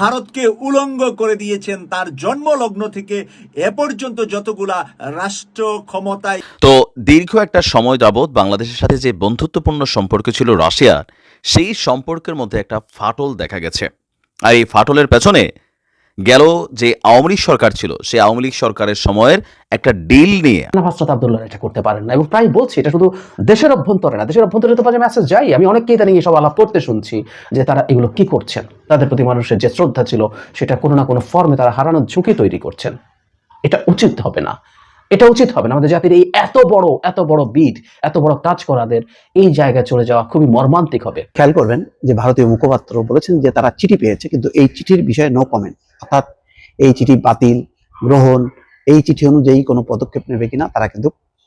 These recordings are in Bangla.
নীতিকে উলঙ্গ করে দিয়েছেন তার জন্মলগ্ন থেকে এ পর্যন্ত যতগুলা রাষ্ট্র ক্ষমতায় তো দীর্ঘ একটা সময় যাবৎ বাংলাদেশের সাথে যে বন্ধুত্বপূর্ণ সম্পর্ক ছিল রাশিয়ার, সেই সম্পর্কের মধ্যে একটা ফাটল দেখা গেছে। আর এই ফাটলের পেছনে গেল যে আওয়ামী লীগ সরকার ছিল সেই আওয়ামী লীগ সরকারের সময়ের একটা ডিল নিয়ে। হাসরাত আব্দুল্লাহ এটা করতে পারেন না এবং প্রায় বলছি এটা শুধু দেশের অভ্যন্তরে না দেশের অভ্যন্তরে তো মাঝে মেসেজ যাই। আমি অনেককেই ইদানিং এসব আলাপ করতে শুনছি যে তারা এগুলো কি করছেন। তাদের প্রতি মানুষের যে শ্রদ্ধা ছিল সেটা কোনো না কোনো ফর্মে তারা হারানোর ঝুঁকি তৈরি করছেন। এটা উচিত হবে না। এটা উচিত হবে না। আমাদের জাতির এই এত বড় এত বড় বিট এত বড় কাজ করাদের এই জায়গায় চলে যাওয়া খুবই মর্মান্তিক হবে। খেয়াল করবেন যে ভারতীয় মুখপাত্র বলেছেন যে তারা চিঠি পেয়েছে কিন্তু এই চিঠির বিষয়ে নো কমেন্ট অর্থাৎ এই চিঠি বাতিল গ্রহণ এই চিঠি অনুযায়ী কোনো পদক্ষেপ নেবে কিনা তারা কিন্তু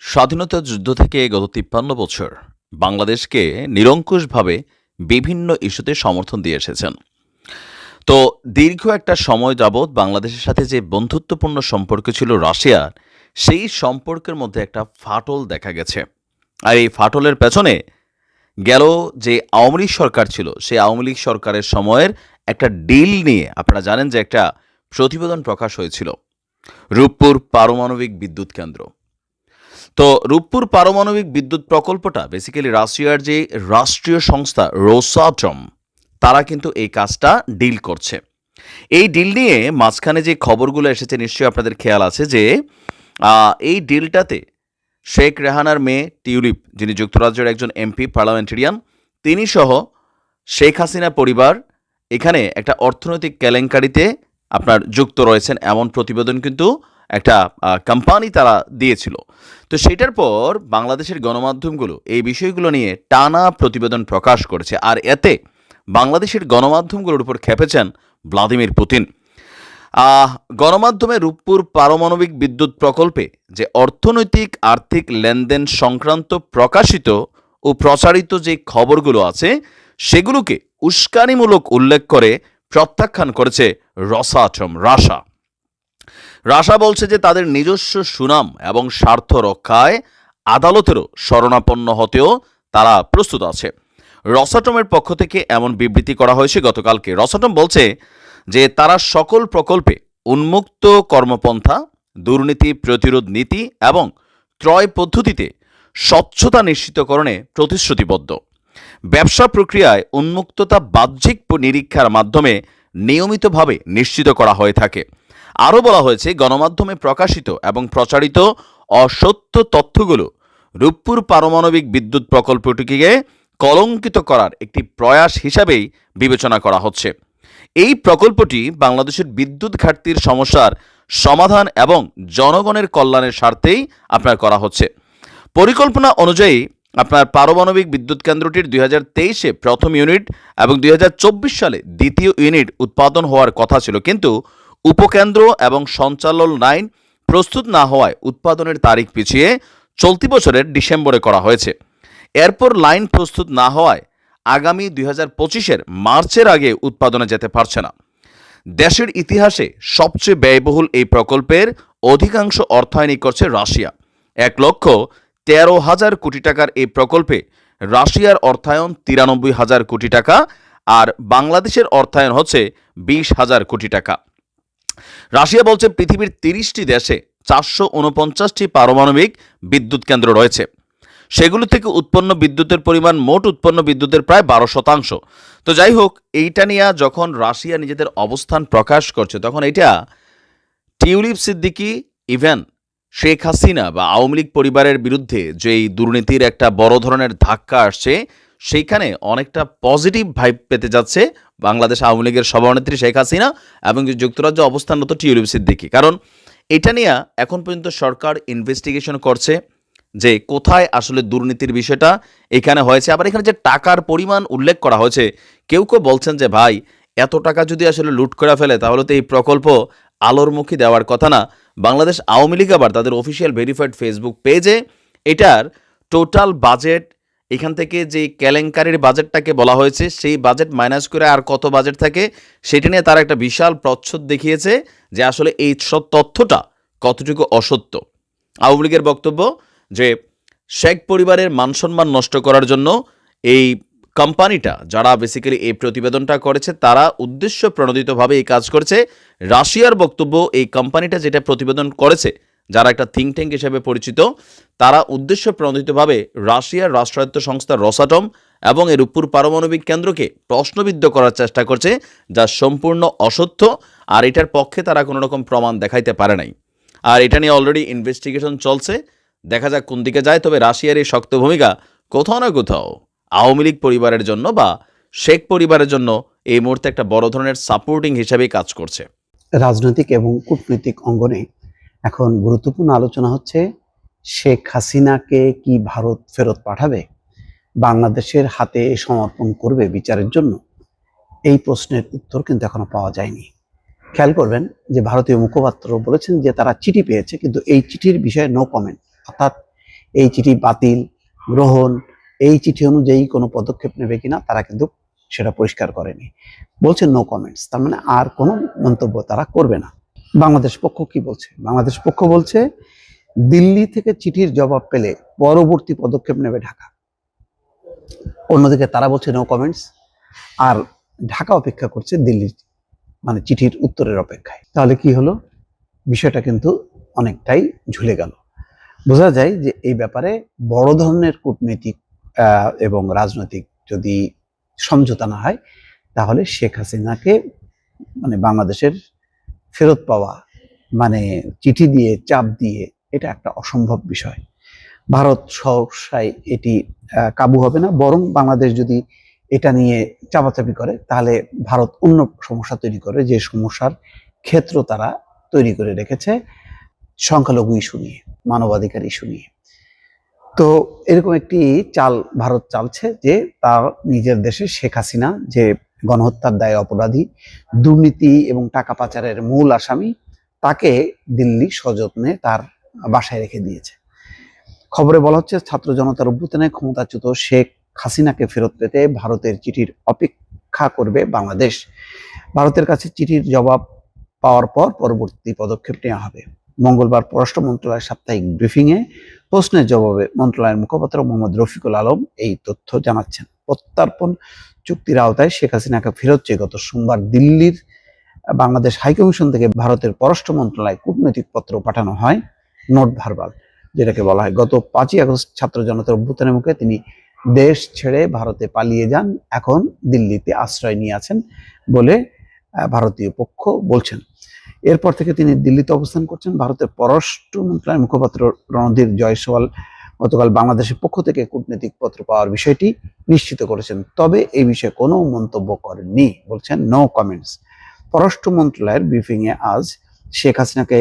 স্বাধীনতা যুদ্ধ থেকে গত তিপ্পান্ন বছর বাংলাদেশকে নিরঙ্কুশভাবে বিভিন্ন ইস্যুতে সমর্থন দিয়ে এসেছেন। তো দীর্ঘ একটা সময় যাবৎ বাংলাদেশের সাথে যে বন্ধুত্বপূর্ণ সম্পর্ক ছিল রাশিয়ার, সেই সম্পর্কের মধ্যে একটা ফাটল দেখা গেছে। আর এই ফাটলের পেছনে গেল যে আওয়ামী লীগ সরকার ছিল, সেই আওয়ামী লীগ সরকারের সময়ের একটা ডিল নিয়ে আপনারা জানেন যে একটা প্রতিবেদন প্রকাশ হয়েছিল। রূপপুর পারমাণবিক বিদ্যুৎ কেন্দ্র। তো রূপপুর পারমাণবিক বিদ্যুৎ প্রকল্পটা বেসিক্যালি রাশিয়ার যে রাষ্ট্রীয় সংস্থা রোসাটম, তারা কিন্তু এই কাজটা ডিল করছে। এই ডিল নিয়ে মাঝখানে যে খবরগুলো এসেছে, নিশ্চয়ই আপনাদের খেয়াল আছে যে এই ডিলটাতে শেখ রেহানার মেয়ে টিউলিপ, যিনি যুক্তরাজ্যের একজন এমপি, পার্লামেন্টেরিয়ান, তিনি সহ শেখ হাসিনা পরিবার এখানে একটা অর্থনৈতিক কেলেঙ্কারিতে আপনার যুক্ত রয়েছেন। এমন প্রতিবেদন কিন্তু একটা কোম্পানি তারা দিয়েছিল। তো সেটার পর বাংলাদেশের গণমাধ্যমগুলো এই বিষয়গুলো নিয়ে টানা প্রতিবেদন প্রকাশ করেছে। আর এতে বাংলাদেশের গণমাধ্যমগুলোর উপর খেপেছেন ভ্লাদিমির পুতিন। গণমাধ্যমে রূপপুর পারমাণবিক বিদ্যুৎ প্রকল্পে যে অর্থনৈতিক, আর্থিক লেনদেন সংক্রান্ত প্রকাশিত ও প্রচারিত যে খবরগুলো আছে, সেগুলোকে উস্কানিমূলক উল্লেখ করে প্রত্যাখ্যান করেছে রসাটম রাশা। রাশা বলছে যে তাদের নিজস্ব সুনাম এবং স্বার্থ রক্ষায় আদালতেরও শরণাপন্ন হতেও তারা প্রস্তুত আছে। রসাটমের পক্ষ থেকে এমন বিবৃতি করা হয়েছে গতকালকে। রসাটম বলছে যে তারা সকল প্রকল্পে উন্মুক্ত কর্মপন্থা, দুর্নীতি প্রতিরোধ নীতি এবং ক্রয় পদ্ধতিতে স্বচ্ছতা নিশ্চিতকরণে প্রতিশ্রুতিবদ্ধ। ব্যবসা প্রক্রিয়ায় উন্মুক্ততা বাহ্যিক নিরীক্ষার মাধ্যমে নিয়মিতভাবে নিশ্চিত করা হয়ে থাকে। আরও বলা হয়েছে, গণমাধ্যমে প্রকাশিত এবং প্রচারিত অসত্য তথ্যগুলো রূপপুর পারমাণবিক বিদ্যুৎ প্রকল্পটিকে কলঙ্কিত করার একটি প্রয়াস হিসাবেই বিবেচনা করা হচ্ছে। এই প্রকল্পটি বাংলাদেশের বিদ্যুৎ ঘাটতির সমস্যার সমাধান এবং জনগণের কল্যাণের স্বার্থেই আপনার করা হচ্ছে। পরিকল্পনা অনুযায়ী আপনার পারমাণবিক বিদ্যুৎ কেন্দ্রটির দুই হাজার তেইশে প্রথম ইউনিট এবং দুই হাজার চব্বিশ সালে দ্বিতীয় ইউনিট উৎপাদন হওয়ার কথা ছিল, কিন্তু উপকেন্দ্র এবং সঞ্চালন লাইন প্রস্তুত না হওয়ায় উৎপাদনের তারিখ পিছিয়ে চলতি বছরের ডিসেম্বরে করা হয়েছে। এরপর লাইন প্রস্তুত না হওয়ায় আগামী দুই হাজার পঁচিশের মার্চের আগে উৎপাদনে যেতে পারছে না। দেশের ইতিহাসে সবচেয়ে ব্যয়বহুল এই প্রকল্পের অধিকাংশ অর্থায়নই করছে রাশিয়া। এক লক্ষ তেরো হাজার কোটি টাকার এই প্রকল্পে রাশিয়ার অর্থায়ন তিরানব্বই হাজার কোটি টাকা আর বাংলাদেশের অর্থায়ন হচ্ছে বিশ হাজার কোটি টাকা। রাশিয়া বলছে পৃথিবীর তিরিশটি দেশে চারশো উনপঞ্চাশটি পারমাণবিক বিদ্যুৎ কেন্দ্র রয়েছে। সেগুলো থেকে উৎপন্ন বিদ্যুতের পরিমাণ মোট উৎপন্ন বিদ্যুতের প্রায় বারো শতাংশ। তো যাই হোক, এইটা নিয়ে যখন রাশিয়া নিজেদের অবস্থান প্রকাশ করছে, তখন এটা টিউলিপ সিদ্দিকি, ইভেন শেখ হাসিনা বা আওয়ামী লীগ পরিবারের বিরুদ্ধে যেই দুর্নীতির একটা বড় ধরনের ধাক্কা আসছে সেইখানে অনেকটা পজিটিভ ভাইব পেতে যাচ্ছে বাংলাদেশ আওয়ামী লীগের সভানেত্রী শেখ হাসিনা এবং যুক্তরাজ্য অবস্থানরত টিউলিপ সিদ্দিকি। কারণ এটা নিয়ে এখন পর্যন্ত সরকার ইনভেস্টিগেশন করছে যে কোথায় আসলে দুর্নীতির বিষয়টা, এখানে হয়েছে। আবার এখানে যে টাকার পরিমাণ উল্লেখ করা হয়েছে, কেউ কেউ বলছেন যে, ভাই, এত টাকা যদি আসলে লুট করে ফেলে, তাহলে তো এই প্রকল্প আলোর মুখী দেওয়ার কথা না। বাংলাদেশ আওয়ামী লীগ আবার তাদের অফিসিয়াল ভেরিফাইড ফেসবুক পেজে এটার টোটাল বাজেট এখান থেকে যে কেলেঙ্কারির বাজেটটাকে বলা হয়েছে, সেই বাজেট মাইনাস করে আর কত বাজেট থাকে সেটা নিয়ে তারা একটা বিশাল প্রচ্ছদ দেখিয়েছে যে আসলে এই সব তথ্যটা কতটুকু অসত্য। আওয়ামী লীগের বক্তব্য যে শেখ পরিবারের মানসম্মান নষ্ট করার জন্য এই কোম্পানিটা যারা বেসিক্যালি এই প্রতিবেদনটা করেছে, তারা উদ্দেশ্য প্রণোদিতভাবে এই কাজ করেছে। রাশিয়ার বক্তব্য এই কোম্পানিটা যেটা প্রতিবেদন করেছে যারা একটা থিঙ্ক ট্যাঙ্ক হিসেবে পরিচিত, তারা উদ্দেশ্য প্রণোদিতভাবে রাশিয়ার রাষ্ট্রায়ত্ত সংস্থা রসাটম এবং এর উপর পারমাণবিক কেন্দ্রকে প্রশ্নবিদ্ধ করার চেষ্টা করছে, যা সম্পূর্ণ অসত্য আর এটার পক্ষে তারা কোনো রকম প্রমাণ দেখাইতে পারে নাই। আর এটা নিয়ে অলরেডি ইনভেস্টিগেশন চলছে। দেখা যাক কোন দিকে যায়, তবে রাশিয়ার এই শক্ত ভূমিকা কোথাও না কোথাও আওয়ামী লীগ পরিবারের জন্য বা শেখ পরিবারের জন্য এই মুহূর্তে একটা বড় ধরনের সাপোর্টিং হিসেবেই কাজ করছে। রাজনৈতিক এবং কূটনৈতিক অঙ্গনে এখন গুরুত্বপূর্ণ আলোচনা হচ্ছে, শেখ হাসিনাকে কি ভারত ফেরত পাঠাবে? বাংলাদেশের হাতে সমর্পণ করবে বিচারের জন্য? এই প্রশ্নের উত্তর কিন্তু এখনও পাওয়া যায়নি। খেয়াল করবেন যে ভারতীয় মুখপাত্র বলেছেন যে তারা চিঠি পেয়েছে, কিন্তু এই চিঠির বিষয়ে নো কমেন্ট অর্থাৎ এই চিঠি বাতিল, গ্রহণ, এই চিঠি অনুযায়ী কোনো পদক্ষেপ নেবে কিনা তারা কিন্তু সেটা পরিষ্কার করেনি। বলছে নো কমেন্টস তার মানে আর কোনো মন্তব্য তারা করবে না। বাংলাদেশ পক্ষ কি বলছে? বাংলাদেশ পক্ষ বলছে, দিল্লি থেকে চিঠির জবাব পেলে পরবর্তী পদক্ষেপ নেবে ঢাকা। অন্যদিকে তারা বলছে নো কমেন্টস আর ঢাকা অপেক্ষা করছে দিল্লির মানে চিঠির উত্তরের অপেক্ষায়। তাহলে কি হলো? বিষয়টা কিন্তু অনেকটাই ঝুলে গেল। বোঝা যায় যে এই ব্যাপারে বড় ধরনের কূটনৈতিক এবং রাজনৈতিক যদি সমঝোতা না হয়, তাহলে শেখ হাসিনাকে মানে বাংলাদেশের ফেরত পাওয়া মানে চিঠি দিয়ে, চাপ দিয়ে, এটা একটা অসম্ভব বিষয়। ভারত সহসায় এটি কাবু হবে না, বরং বাংলাদেশ যদি এটা নিয়ে চাপাচাপি করে, তাহলে ভারত অন্য সমস্যা তৈরি করে, যে সমস্যার ক্ষেত্র তারা তৈরি করে রেখেছে, সংখ্যালঘু ইস্যু নিয়ে, মানবাধিকার ইস্যু নিয়ে। তো এরকম একটি চাল, ভারত চালছে যে তার নিজের দেশে শেখ হাসিনা যে গণহত্যার দায়ে অপরাধী, দুর্নীতি এবং টাকা পাচারের মূল আসামি তাকে দিল্লি সযত্নে তার বাসায় রেখে দিয়েছে। খবরে বলা হচ্ছে, ছাত্র জনতার অভ্যুত্থানে ক্ষমতাচ্যুত শেখ হাসিনাকে ফেরত পেতে ভারতের চিঠির অপেক্ষা করবে বাংলাদেশ। ভারতের কাছে চিঠির জবাব পাওয়ার পর পরবর্তী পদক্ষেপ নেওয়া হবে। মঙ্গলবার পররাষ্ট্র মন্ত্রণালয়ের সাপ্তাহিক ব্রিফিংয়ে প্রশ্নের জবাবে মন্ত্রণালয়ের মুখপাত্র মোহাম্মদ রফিকুল আলম এই তথ্য জানাচ্ছেন। প্রত্যর্পণ চুক্তির আওতায় শেখ হাসিনাকে ফেরত চেয়ে গত সোমবার দিল্লির বাংলাদেশ হাইকমিশন থেকে ভারতের পররাষ্ট্র মন্ত্রণালয়ে কূটনৈতিক পত্র পাঠানো হয় নোট ভার্বাল, যেটাকে বলা হয়। গত পাঁচই আগস্ট ছাত্র জনতার অভ্যুত্থানের মুখে তিনি দেশ ছেড়ে ভারতে পালিয়ে যান, এখন দিল্লিতে আশ্রয় নিয়ে আছেন বলে ভারতীয় পক্ষ বলছেন। এরপর থেকে তিনি দিল্লিতে অবস্থান করছেন। ভারতের পররাষ্ট্র মন্ত্রণালয়ের মুখপাত্র রণধীর জয়সওয়াল গতকাল বাংলাদেশের পক্ষ থেকে কূটনৈতিক পত্র পাওয়ার বিষয়টি নিশ্চিত করেছেন। তবে এই বিষয়ে কোনো মন্তব্য করেননি, বলছেন নো কমেন্টস পররাষ্ট্র মন্ত্রণালয়ের ব্রিফিংয়ে আজ শেখ হাসিনাকে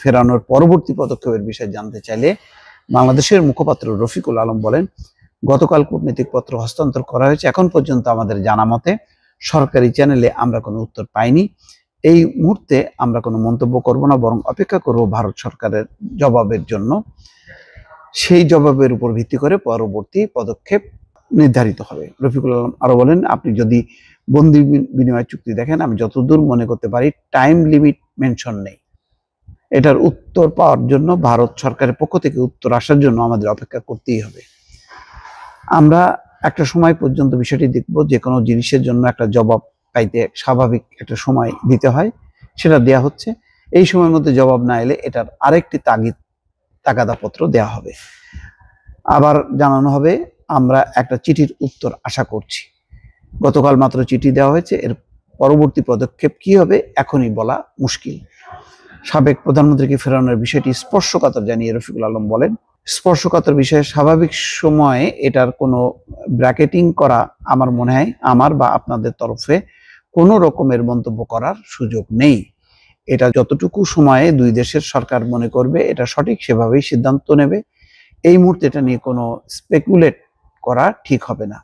ফেরানোর পরবর্তী পদক্ষেপের বিষয়ে জানতে চাইলে বাংলাদেশের মুখপাত্র রফিকুল আলম বলেন, গতকাল কূটনৈতিক পত্র হস্তান্তর করা হয়েছে, এখন পর্যন্ত আমাদের জানা মতে সরকারি চ্যানেলে আমরা কোনো উত্তর পাইনি। এই মুহূর্তে আমরা কোনো মন্তব্য করব না, বরং অপেক্ষা করব ভারত সরকারের জবাবের জন্য। সেই জবাবের উপর ভিত্তি করে পরবর্তী পদক্ষেপ নির্ধারিত হবে। রফিকুল আলম আরও বলেন, আপনি যদি বন্দি বিনিময় চুক্তি দেখেন, আমি যতদূর মনে করতে পারি টাইম লিমিট মেনশন নেই। এটার উত্তর পাওয়ার জন্য ভারত সরকারের পক্ষ থেকে উত্তর আসার জন্য আমাদের অপেক্ষা করতেই হবে। আমরা একটা সময় পর্যন্ত বিষয়টি দেখব, যে কোনো জিনিসের জন্য একটা জবাব পাইতে স্বাভাবিক একটা সময় দিতে হয়, সেটা দেয়া হচ্ছে। এই সময়ের মধ্যে জবাব না এলে এটার আরেকটি তাগিদ তাগাদাপত্র দেয়া হবে। আবার জানানো হবে, আমরা একটা চিঠির উত্তর আশা করছি। গতকাল মাত্র চিঠি দেওয়া হয়েছে, এর পরবর্তী পদক্ষেপ কি হবে এখনই বলা মুশকিল। সাবেক প্রধানমন্ত্রীকে ফেরানোর বিষয়টি স্পর্শকাতর জানিয়ে রফিকুল আলম বলেন, স্পর্শকাতর বিষয়ে স্বাভাবিক সময়ে এটার কোনো ব্র্যাকেটিং করা আমার মনে হয়, আমার বা আপনাদের তরফে কোনো রকমের মন্তব্য করার সুযোগ নেই। এটা যতটুকু সময়ে দুই দেশের সরকার মনে করবে, এটা সঠিক সেভাবেই সিদ্ধান্ত নেবে। এই মুহূর্তে এটা নিয়ে কোনো স্পেকুলেট করা ঠিক হবে না।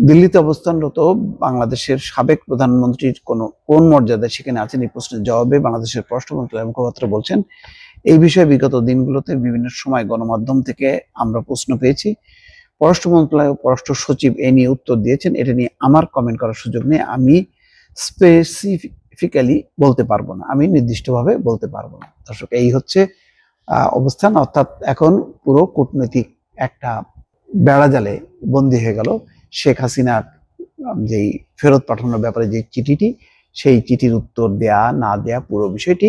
দিল্লিতে অবস্থানরত বাংলাদেশের সাবেক প্রধানমন্ত্রীর কোন কোন মর্যাদায় সেখানে আছেন এই প্রশ্নের জবাবে বাংলাদেশের পররাষ্ট্র মন্ত্রণালয়ের মুখপাত্র বলছেন, এই বিষয়ে বিগত দিনগুলোতে বিভিন্ন সময় গণমাধ্যম থেকে আমরা প্রশ্ন পেয়েছি। পররাষ্ট্র মন্ত্রণালয় ও পররাষ্ট্র সচিব এ নিয়ে উত্তর দিয়েছেন। এটা নিয়ে আমার কমেন্ট করার সুযোগ নেই। আমি স্পেসিফিক্যালি বলতে পারব না। আমি নির্দিষ্টভাবে বলতে পারব না। দর্শক, এই হচ্ছে অবস্থান। অর্থাৎ এখন পুরো কূটনৈতিক একটা বেড়াজালে বন্দী হয়ে গেল শেখ হাসিনার যেই ফেরত পাঠানোর ব্যাপারে যে চিঠিটি, সেই চিঠির উত্তর দেয়া না দেয়া পুরো বিষয়টি